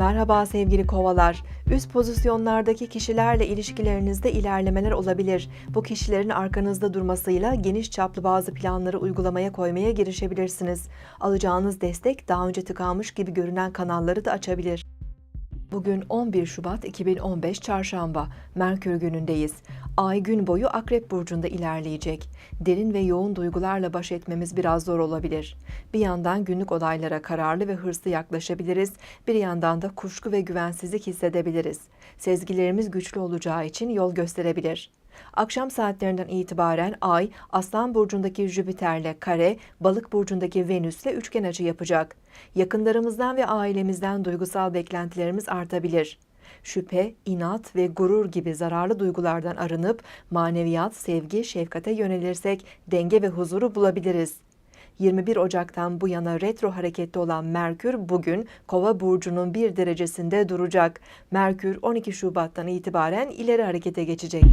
Merhaba sevgili kovalar. Üst pozisyonlardaki kişilerle ilişkilerinizde ilerlemeler olabilir. Bu kişilerin arkanızda durmasıyla geniş çaplı bazı planları uygulamaya koymaya girişebilirsiniz. Alacağınız destek daha önce tıkanmış gibi görünen kanalları da açabilir. Bugün 11 Şubat 2015 Çarşamba, Merkür günündeyiz. Ay gün boyu Akrep Burcu'nda ilerleyecek. Derin ve yoğun duygularla baş etmemiz biraz zor olabilir. Bir yandan günlük olaylara kararlı ve hırslı yaklaşabiliriz, bir yandan da kuşku ve güvensizlik hissedebiliriz. Sezgilerimiz güçlü olacağı için yol gösterebilir. Akşam saatlerinden itibaren Ay, Aslan burcundaki Jüpiter'le kare, Balık burcundaki Venüs'le üçgen açı yapacak. Yakınlarımızdan ve ailemizden duygusal beklentilerimiz artabilir. Şüphe, inat ve gurur gibi zararlı duygulardan arınıp maneviyat, sevgi, şefkate yönelirsek denge ve huzuru bulabiliriz. 21 Ocak'tan bu yana retro hareketli olan Merkür bugün Kova burcunun bir derecesinde duracak. Merkür 12 Şubat'tan itibaren ileri harekete geçecek.